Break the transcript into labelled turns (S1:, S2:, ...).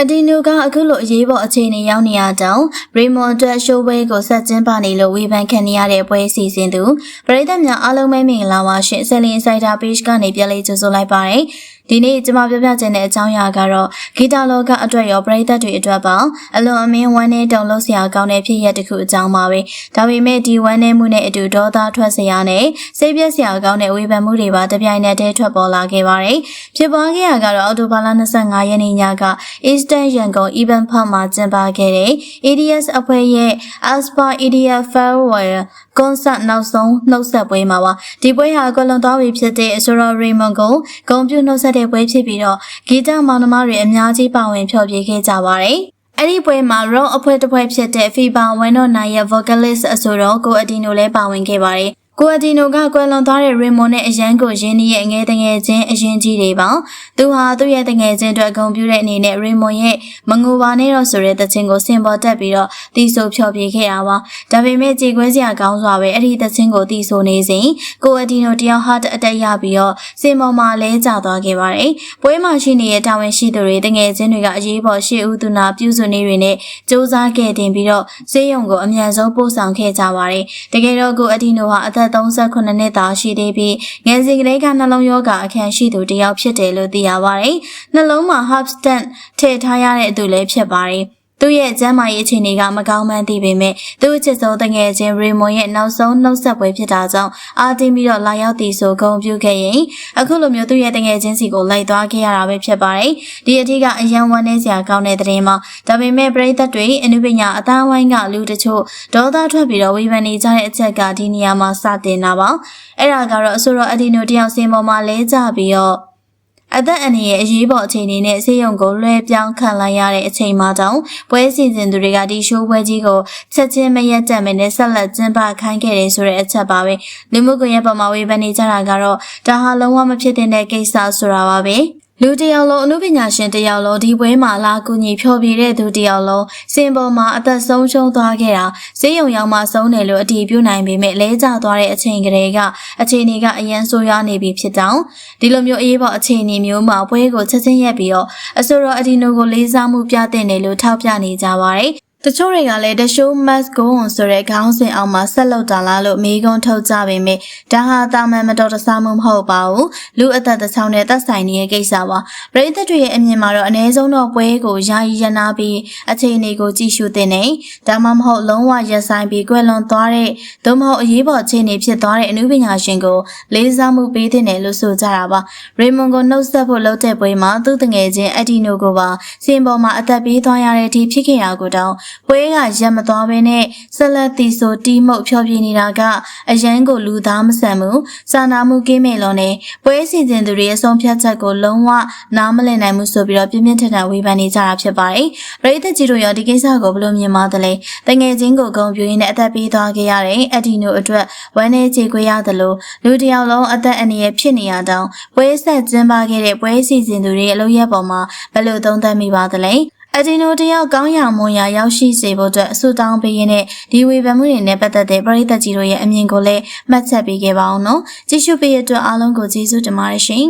S1: အဒီနိုကအခုလိုအရေးပေါ်အခြေအနေရောက်နေရကြောင်းရေမွန်အတွက်ရှိုးပွဲကိုဆက်ကျင်းပနေလို့ဝေဖန်ခံနေရတဲ့ပွဲအစီအစဉ်သူပရိသတ်များအားလုံးပဲမင်္ဂလာပါရှင်ဆယ်လင်းဆိုင်တာ page ကနေပြန်လေးကြိုဆိုလိုက်ပါရစေဒီနေ့ကျွန်မပြောပြချင်တဲ့အကြောင်းအရာကတော့ဂီတလောကအတွက်ရောပရိသတ်တွေအတွက်ပါအလွန်အမင်းဝမ်းနဲ့တုံလို့စရာကောင်းတဲ့ဖြစ်ရပ်တစ်ခုအကြောင်းပါပဲဒါပေမဲ့ဒီဝမ်းနဲ့မှုနဲ့အတူဒေါသထွက်စရာနဲ့စိတ်ပြက်စရာကောင်းတဲ့ဝေဖန်မှုတွေပါတပြိုင်နက်တည်းထွက်ပေါ်လာခဲ့ပါတယ်ဖြစ်ပွားခဲ့ရကတော့အော်တိုဘာလ25ရက်နေ့ညက Eastern ရန်ကုန် Event Park မှာကျင်းပခဲ့တဲ့ ADS အဖွဲ့ရဲ့ Aspa EDF Farewell concert နောက်ဆုံးနှုတ်ဆက်ပွဲမှာပါဒီပွဲဟာကွယ်လွန်သွားပြီဖြစ်တဲ့အဆိုတော် Raymond ကိုဂုံပြုနှုတ်ဆက်တဲ့ပွဲဖြစ်ပြီးတော့ဂီတမောင်နှမတွေအများကြီးပါဝင်ဖျော်ဖြေခဲ့ကြပါတယ်အဲ့ဒီပွဲမှာ rock အဖွဲ့တစ်ဖွဲ့ဖြစ်တဲ့ FIBA ဝမ်တော့နိုင်ရဲ့ vocalist အဆိုတော်ကိုအဒီနိုလည်းပါဝင်ခဲ့ပါတယ် ကိုအဒီနိုကကွယ်လွန်သွားတဲ့ရီမွန်နဲ့အရန်ကိုရင်းနှီးရဲ့ငယ်တငယ်ချင်းအရင်ကြီးတွေပါသူဟာသူ့ရဲ့တငယ်ချင်းအတွက်ဂုဏ်ပြုတဲ့အနေနဲ့ရီမွန်ရဲ့မငိုပါနဲ့တော့ဆိုတဲ့တခြင်းကိုစင်ပေါ်တက်ပြီးတော့တီးဆိုဖျော်ဖြေခဲ့တာပါဒါပေမဲ့ကြေခွဲစရာကောင်းစွာပဲအဲ့ဒီတခြင်းကိုတီးဆိုနေစဉ်ကိုအဒီနိုတယောက်ဟာအတက်ရပြီးတော့စင်ပေါ်မှာလဲကျသွားခဲ့ပါတယ်ပွဲမှာရှိနေတဲ့တာဝန်ရှိသူတွေတငယ်ချင်းတွေကအရေးပေါ်ရှေ့ဦးသူနာပြုစုနေတွေနဲ့စူးစမ်းခဲ့တင်ပြီးတော့စေယုံကိုအမြန်ဆုံးပို့ဆောင်ခဲ့ကြပါတယ်တကယ်တော့ကိုအဒီနိုဟာအသက်38နှစ်သားရှိသေးပြီးငယ်စဉ်ကလေးကနှလုံးရောဂါအခန့်ရှိသူတစ်ယောက်ဖြစ်တယ်လို့သိရပါတယ်။နှလုံးမှာ heart stent ထည့်ထားရတဲ့သူလည်းဖြစ်ပါတယ်။ သူ့ရဲ့ကျန်းမာရေးအခြေအနေကမကောင်းမှန်းသိပေမဲ့သူ့အချစ်ဆုံးတငယ်ချင်းရေမွန်ရဲ့နောက်ဆုံးနှုတ်ဆက်ပွဲဖြစ်တာကြောင့်အာတင်ပြီးတော့လာရောက်တည်ဆိုဂုံပြုခဲ့ရင်အခုလိုမျိုးသူ့ရဲ့တငယ်ချင်းစီကိုလိုက်သွားခဲ့ရတာပဲဖြစ်ပါတယ်။ဒီအထက်ကအယံဝမ်းနေစရာကောင်းတဲ့သတင်းမှာဒါပေမဲ့ပရိသတ်တွေအနုပညာအသားဝိုင်းကလူတချို့ဒေါသထွက်ပြီးတော့ဝေဖန်နေကြတဲ့အချက်ကဒီနေရာမှာစတင်တာပါ။အဲ့ဒါကတော့အဆိုတော်အဒီနိုတယောက်စင်ပေါ်မှာလဲကြပြီးတော့ အသက်အန္တရာယ်အရေးပေါ်အခြေအနေနဲ့ဆေးရုံကိုလွှဲပြောင်းခံလိုက်ရတဲ့အချိန်မှတောင်ပွဲစီစဉ်သူတွေကဒီရှိုးပွဲကြီးကိုချက်ချင်းမရက်တက်မနဲ့ဆက်လက်ကျင်းပခိုင်းခဲ့တယ်ဆိုတဲ့အချက်ပါပဲလူမှုကွန်ရက်ပေါ်မှာဝေဖန်နေကြတာကတော့ဒါဟာလုံးဝမဖြစ်သင့်တဲ့ကိစ္စဆိုတာပါပဲ လူတယောက်လုံးအမှုပညာရှင်တယောက်လုံးဒီပွဲမှာလာကူညီဖျော်ဖြေတဲ့သူတယောက်လုံးစင်ပေါ်မှာအသက်ဆုံးရှုံးသွားခဲ့တာဈေးရုံရောက်မှဆုံးတယ်လို့အတည်ပြုနိုင်ပေမဲ့လဲကျသွားတဲ့အချိန်ကလေးကအခြေအနေကအရန်ဆိုးရွားနေပြီဖြစ်တောင်ဒီလိုမျိုးအေးပေါ်အခြေအနေမျိုးမှာပွဲကိုချက်ချင်းရက်ပြီးတော့အဆိုတော်အဒီနိုကိုလေးစားမှုပြသင့်တယ်လို့ထောက်ပြနေကြပါတယ်တချို့တွေကလည်း The Show Must Go On ဆိုတဲ့ခေါင်းစဉ်အောက်မှာဆက်လုပ်တာလားလို့မေးခွန်းထုတ်ကြပေမဲ့ဒါဟာတာမန်မတော်တဆမှုမဟုတ်ပါဘူး လူအသက်တစ်ချောင်းနဲ့သက်ဆိုင်နေတဲ့ကိစ္စပါပရိသတ်တွေရဲ့အမြင်မှာတော့အ ਨੇ ဆုံးတော့ပွဲကိုယာယီရနာပြီးအခြေအနေကိုကြည့်ရှုသင့်နေဒါမှမဟုတ်လုံးဝရက်ဆိုင်ပြီးကွယ်လွန်သွားတဲ့သို့မဟုတ်အရေးပေါ်အခြေအနေဖြစ်သွားတဲ့အမှုပညာရှင်ကိုလေးစားမှုပေးသင့်တယ်လို့ဆိုကြတာပါရေမွန်ကိုနှုတ်ဆက်ဖို့လုပ်တဲ့ပွဲမှာသူ့တငယ်ချင်းအဒီနိုကိုပါစင်ပေါ်မှာအသက်ပေးသွားရတဲ့အထိဖြစ်ခဲ့ရကိုတောင်ပွဲကရက်မသွားဘဲနဲ့ဆက်လက်တီဆိုတီးမှုတ်ဖျော်ဖြေနေတာကအရန်ကိုလူသားမဆန်မှုစာနာမှုကင်းမဲ့လို့နဲ့ပွဲစီစဉ်သူတွေရဲ့ဆုံးဖြတ်ချက်ကိုလုံးဝနားမလည်နိုင်မှုဆိုပြီးတော့ပြင်းပြင်းထန်ထန်ဝေဖန်နေကြတာဖြစ်ပါတယ်။ပရိသတ်ကြီးတို့ရောဒီကိစ္စကိုဘယ်လိုမြင်ပါသလဲ။တငယ်ချင်းကိုဂုံပြူရင်းနဲ့အသက်ပေးသွားခဲ့ရတဲ့အဒီနိုအတွက်ဝမ်းနေကြေခွေရတယ်လို့လူတစ်ယောက်လုံးအသက်အန္တရာယ်ဖြစ်နေရတောင်ပွဲဆက်ကျင်းပခဲ့တဲ့ပွဲစီစဉ်သူတွေရဲ့အလုပ်ရက်ပေါ်မှာဘယ်လိုသုံးသပ်မိပါသလဲ။ အဒီနိုတယောက်ကောင်းရာမွန်ရာရောက်ရှိစေဖို့အတွက်အဆူတောင်းပေးရင်းနဲ့ဒီဝေဖန်မှုတွေနဲ့ပတ်သက်တဲ့ပရိသတ်ကြီးတို့ရဲ့အမြင်ကိုလည်းမှတ်ချက်ပေးခဲ့ပါအောင်နော်ကြည့်ရှုပေးရတဲ့အတွက်အားလုံးကိုကျေးဇူးတင်ပါတယ်ရှင်